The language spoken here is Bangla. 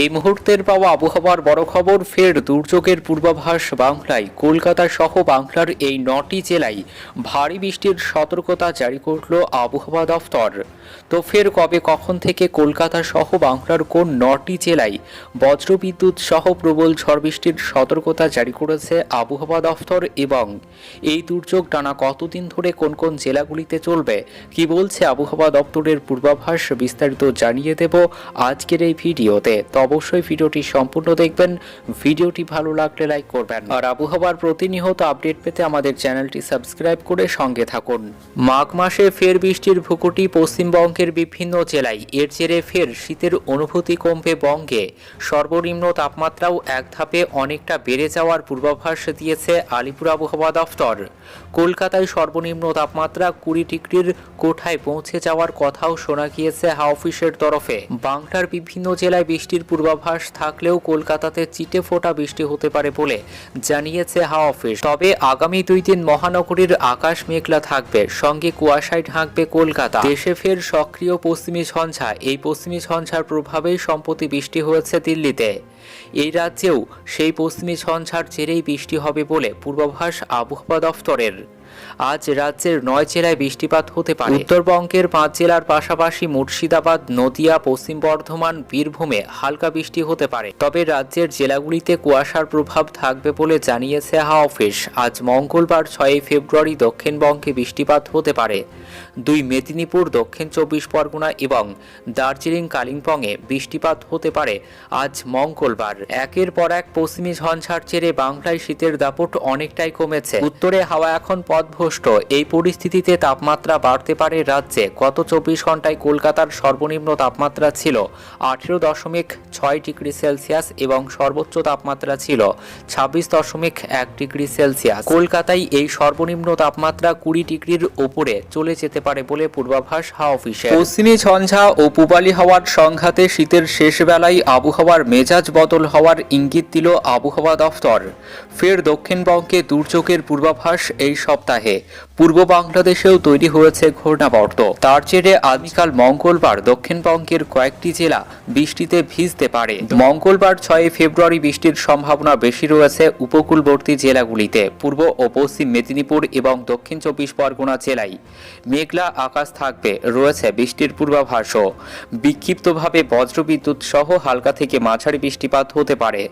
এই মুহূর্তের পাওয়া আবহাওয়ার বড় খবর, ফের দুর্যোগের পূর্বাভাস বাংলায়। কলকাতা সহ বাংলার এই নটি জেলায় ভারী বৃষ্টির সতর্কতা জারি করল আবহাওয়া দফতর। তো ফের কবে, কখন থেকে কলকাতা সহ বাংলার কোন নটি জেলায় বজ্রবিদ্যুৎ সহ প্রবল ঝড় বৃষ্টির সতর্কতা জারি করেছে আবহাওয়া দফতর এবং এই দুর্যোগ টানা কতদিন ধরে কোন কোন জেলাগুলিতে চলবে, কি বলছে আবহাওয়া দপ্তরের পূর্বাভাস বিস্তারিত জানিয়ে দেব আজকের এই ভিডিওতে। অবশ্যই ভিডিওটি সম্পূর্ণ দেখবেন। ভিডিওটি ভালো লাগলে লাইক করবেন। আর আবহাওয়ার প্রতিনিয়ত আপডেট পেতে আমাদের চ্যানেলটি সাবস্ক্রাইব করে সঙ্গে থাকুন। মাঘ মাসে ফের বৃষ্টির ভুকুটি পশ্চিমবঙ্গের বিভিন্ন জেলায়। এর জেরে ফের শীতের অনুভূতি কমবে বঙ্গে। সর্বনিম্ন তাপমাত্রাও এক ধাপে অনেকটা বেড়ে যাওয়ার পূর্বাভাস দিয়েছে আলিপুর আবহাওয়া দফতর। কলকাতায় সর্বনিম্ন তাপমাত্রা কুড়ি ডিগ্রির কোঠায় পৌঁছে যাওয়ার কথাও শোনা গিয়েছে হাওয়া অফিসের তরফে। বাংলার বিভিন্ন জেলায় বৃষ্টির পূর্বাভাস থাকলেও কলকাতাতে চিটে ফোটা বৃষ্টি হতে পারে বলে জানিয়েছে হাওয়া অফিস। তবে আগামী দুই দিন মহানগরীর আকাশ মেঘলা থাকবে, সঙ্গে কুয়াশায় ঢাকবে কলকাতা। দেশে ফের সক্রিয় পশ্চিমী ঝঞ্ঝা। এই পশ্চিমী ঝঞ্ঝার প্রভাবেই সম্প্রতি বৃষ্টি হয়েছে দিল্লিতে। এই রাজ্যেও সেই পশ্চিমী ঝঞ্ঝার জেরেই বৃষ্টি হবে বলে পূর্বাভাস আবহাওয়া দফতরের। আজ রাজ্যের নয় জেলায় বৃষ্টিপাত হতে পারে। উত্তরবঙ্গের পাঁচ জেলার পাশাপাশি মুর্শিদাবাদ, নদিয়া, পশ্চিম বর্ধমান, বীরভূমে হালকা বৃষ্টি হতে পারে। তবে রাজ্যের জেলাগুলিতে কুয়াশার প্রভাব থাকবে বলে জানিয়েছে হাওয়া অফিস। আজ মঙ্গলবার ছয়ই ফেব্রুয়ারি দক্ষিণবঙ্গে বৃষ্টিপাত হতে পারে। দুই মেদিনীপুর, দক্ষিণ চব্বিশ পরগনা এবং দার্জিলিং, কালিম্পংয়ে বৃষ্টিপাত হতে পারে আজ মঙ্গলবার। একের পর এক পশ্চিমী ঝঞ্ঝার জেরে বাংলায় শীতের দাপট অনেকটাই কমেছে। উত্তরে হাওয়া এখন পথভ্রষ্ট এই পরিস্থিতিতে তাপমাত্রা বাড়তে পারে রাজ্যে। গত চব্বিশ ঘন্টায় কলকাতার সর্বনিম্ন তাপমাত্রা ছিল আঠেরো দশমিক ছয় ডিগ্রি সেলসিয়াস এবং সর্বোচ্চ তাপমাত্রা ছিল ছাব্বিশ দশমিক এক ডিগ্রি সেলসিয়াস। কলকাতায় এই সর্বনিম্ন তাপমাত্রা কুড়ি ডিগ্রির ওপরে চলে যেতে পারে বলে পূর্বাভাস হাওয়া অফিসে পশ্চিমী ঝঞ্ঝা ও পূবালি হাওয়ার সংঘাতে শীতের শেষ বেলায় আবহাওয়ার মেজাজ বদল হওয়ার ইঙ্গিত দিল আবহাওয়া দফতর। ফের দক্ষিণবঙ্গে দুর্যোগের পূর্বাভাস এই সপ্তাহে। পূর্ব বাংলাদেশেও তৈরি হয়েছে ঘূর্ণাবর্ত। তার জেরে আগামীকাল মঙ্গলবার দক্ষিণবঙ্গের কয়েকটি জেলা বৃষ্টিতে ভিজতে পারে। মঙ্গলবার ছয় ফেব্রুয়ারি বৃষ্টির সম্ভাবনা বেশি রয়েছে উপকূলবর্তী জেলাগুলিতে। পূর্ব ও পশ্চিম মেদিনীপুর এবং দক্ষিণ চব্বিশ পরগনা জেলায় মেঘলা আকাশ থাকবে, রয়েছে বৃষ্টির পূর্বাভাসও। বিক্ষিপ্তভাবে বজ্রবিদ্যুৎ সহ হালকা থেকে মাঝারি বৃষ্টিপাত হতে পারে।